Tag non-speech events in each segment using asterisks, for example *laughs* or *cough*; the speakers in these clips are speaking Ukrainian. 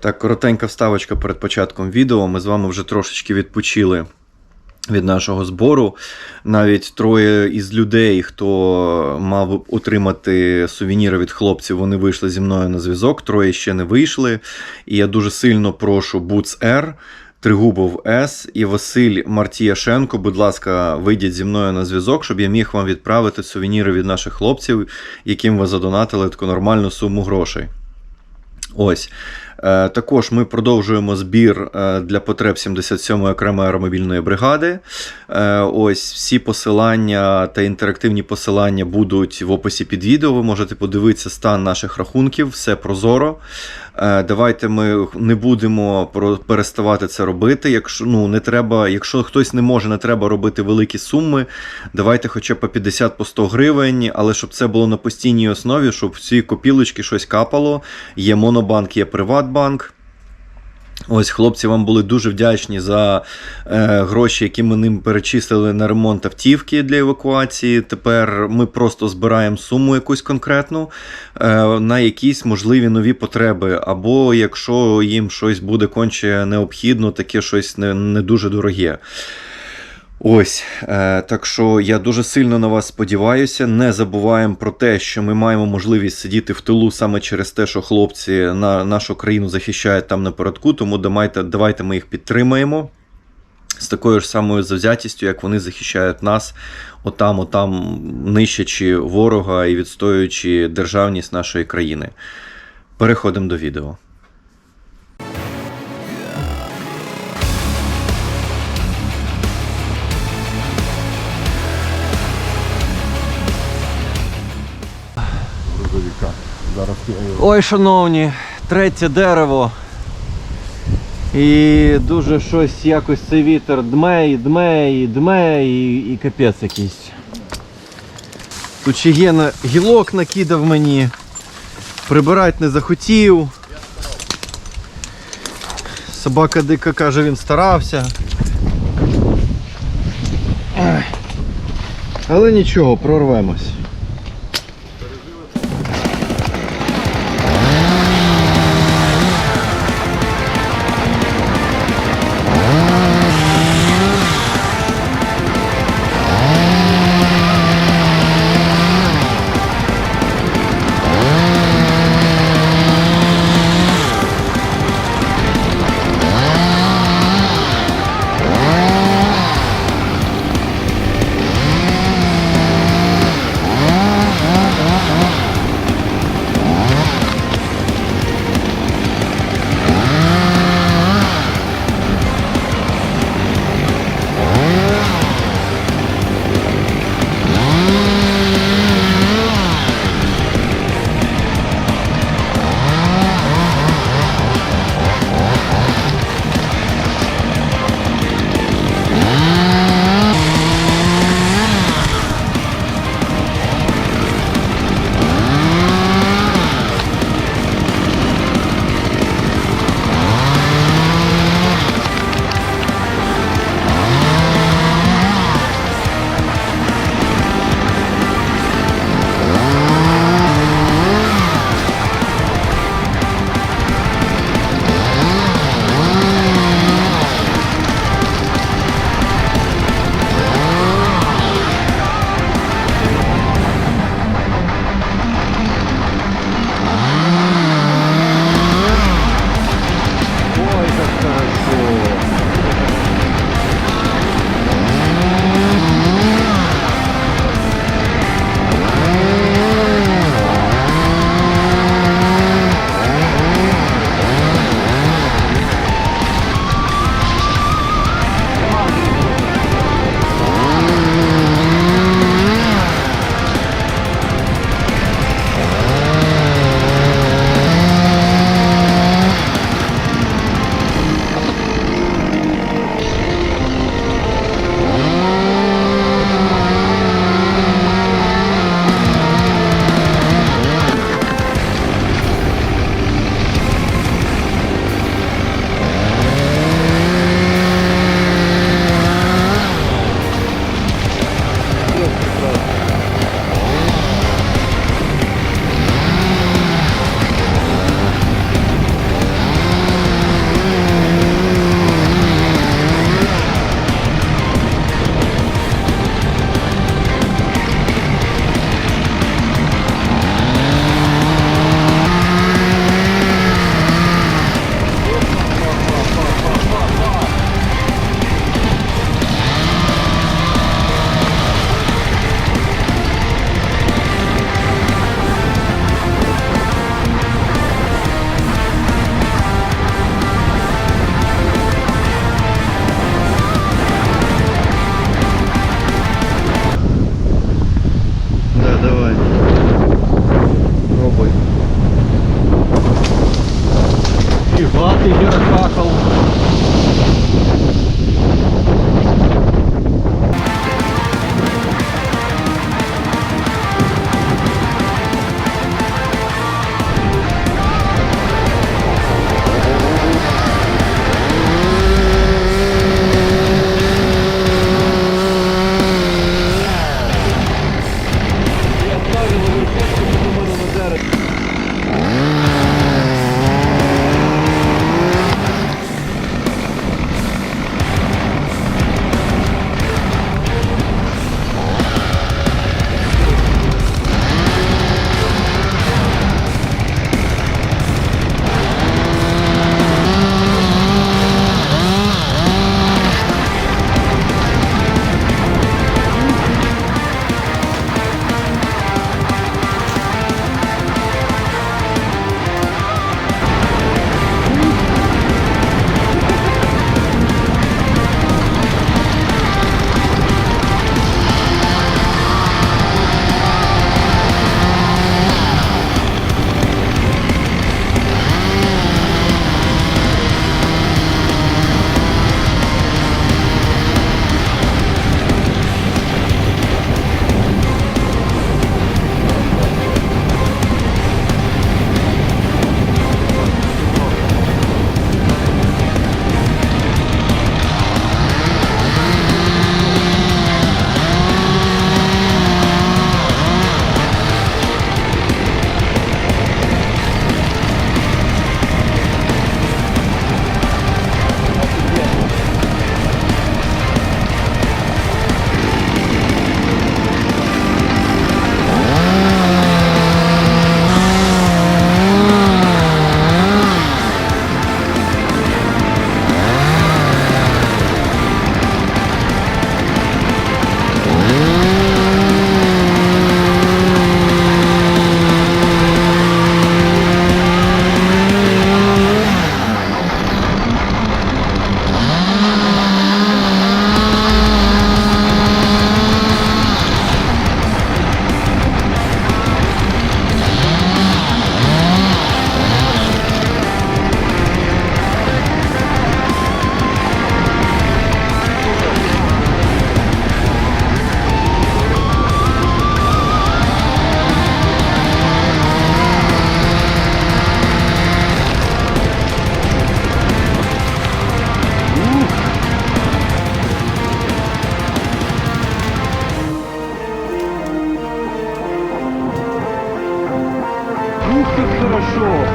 Так, коротенька вставочка перед початком відео. Ми з вами вже трошечки відпочили від нашого збору. Навіть троє із людей, хто мав отримати сувеніри від хлопців, вони вийшли зі мною на зв'язок. Троє ще не вийшли. І я дуже сильно прошу Буц Р. Тригубов С і Василь Мартіяшенко, будь ласка, вийдіть зі мною на зв'язок, щоб я міг вам відправити сувеніри від наших хлопців, яким ви задонатили таку нормальну суму грошей. Ось. Е, Також ми продовжуємо збір е, для потреб 77-ї окремої аеромобільної бригади. Е, Ось всі посилання та інтерактивні посилання будуть в описі під відео. Ви можете подивитися стан наших рахунків, все прозоро. Давайте ми не будемо переставати це робити. Якщо ну не треба, якщо хтось не може, не треба робити великі суми. Давайте хоча б по 50 по 100 гривень, але щоб це було на постійній основі, щоб в ці копілочки щось капало. Є Монобанк, є Приватбанк. Ось хлопці вам були дуже вдячні за е, гроші, які ми ним перечислили на ремонт автівки для евакуації. Тепер ми просто збираємо суму якусь конкретну е, на якісь можливі нові потреби. Або якщо їм щось буде конче необхідно, таке щось не, не дуже дороге. Ось, е, так що я дуже сильно на вас сподіваюся. Не забуваємо про те, що ми маємо можливість сидіти в тилу саме через те, що хлопці на нашу країну захищають там напередку. Тому давайте, давайте ми їх підтримаємо з такою ж самою завзятістю, як вони захищають нас, отам, отам, нищачи ворога і відстоюючи державність нашої країни. Переходимо до відео. Зараз його Ой, шановні, третє дерево. І дуже щось якось цей вітер дме, і дме, і дме, і, і капець якийсь. Тут ще є на гілок накидав мені. Прибирати не захотів. Собака дика каже, він старався. Але нічого, прорвемось. Ух, как хорошо!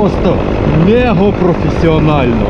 Просто него професіонально.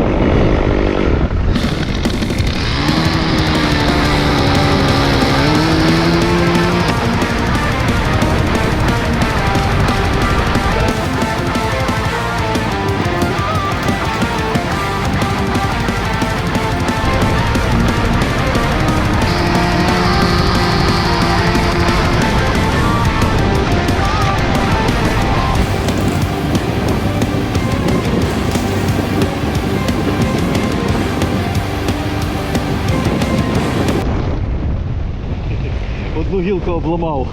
гілку обламав.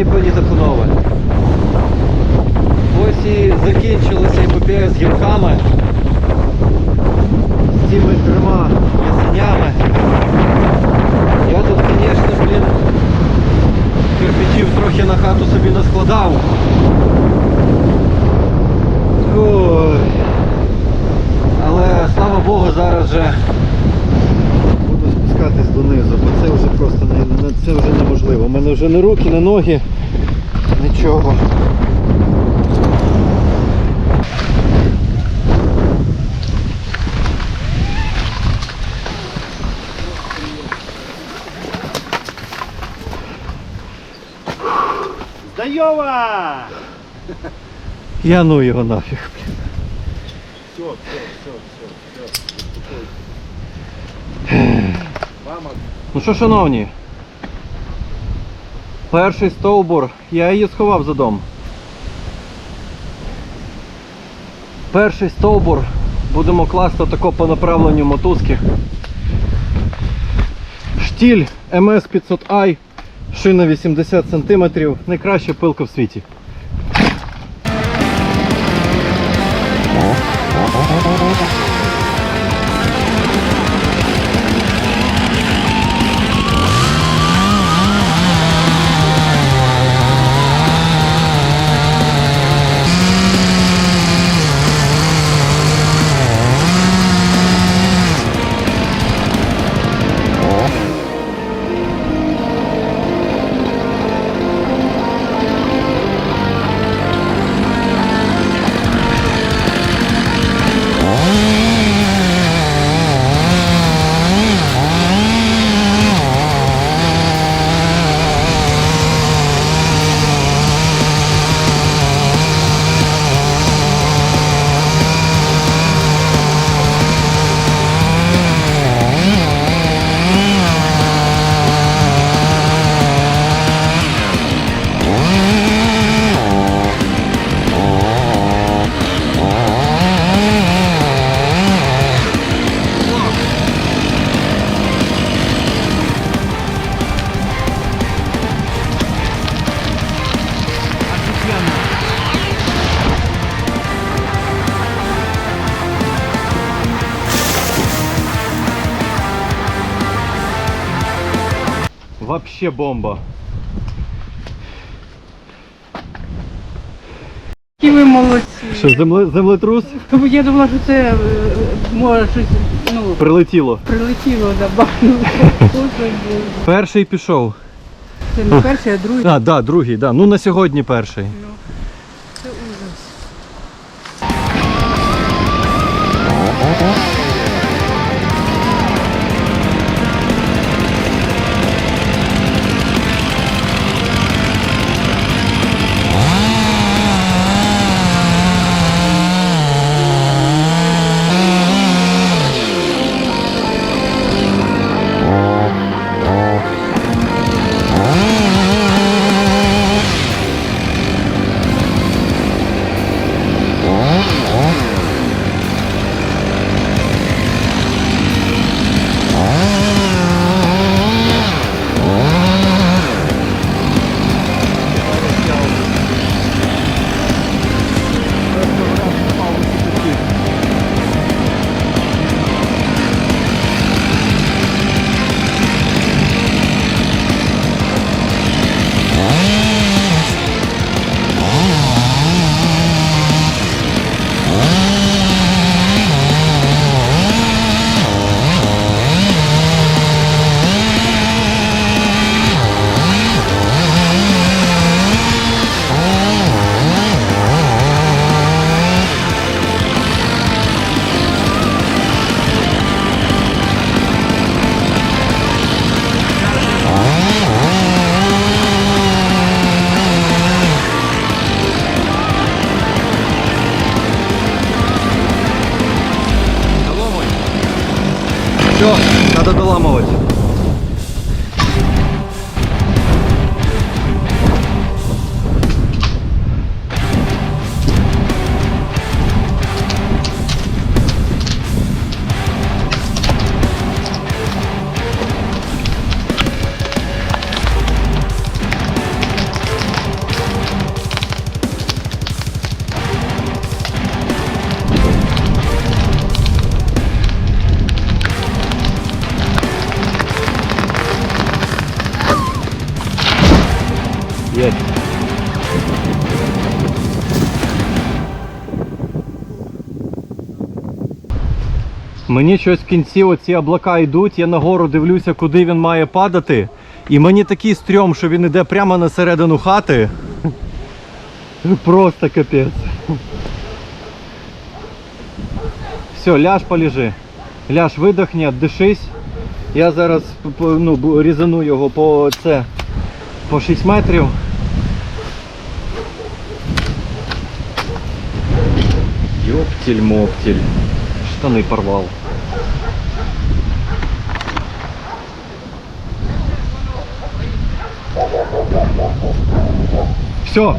Що, шановні пані ось і закінчилася епопея з гірками, з цими трьома ясенями. Я тут, звісно, блін, кирпичів трохи на хату собі наскладав. Ой. Але слава Богу, зараз спускатись донизу, бо це вже просто не, це вже неможливо. У мене вже не руки, не ноги, нічого. Здайова! Я ну його нафіг. блін. Все, все, все. Мама, Ну що, шановні, перший стовбур, я її сховав за дом. Перший стовбур будемо класти тако по направленню мотузки. Штіль MS500i, шина 80 см, найкраща пилка в світі. Вообще бомба. Які ви молодці. Що, земле, землетрус Я думала, що це е, може щось ну, прилетіло. прилетіло да, бахнуло. Господи. Перший пішов. Це не перший, а другий. А, да, другий, да. Ну на сьогодні перший. Це надо Мені щось в кінці оці облака йдуть, я нагору дивлюся, куди він має падати. І мені такий стрьом, що він іде прямо на середину хати. *laughs* Просто капець. Все, ляж полежи. Ляж, видохни, отдишись. Я зараз ну, різану його по це по 6 метрів. Ёптель-моптель. Штани порвал. Все.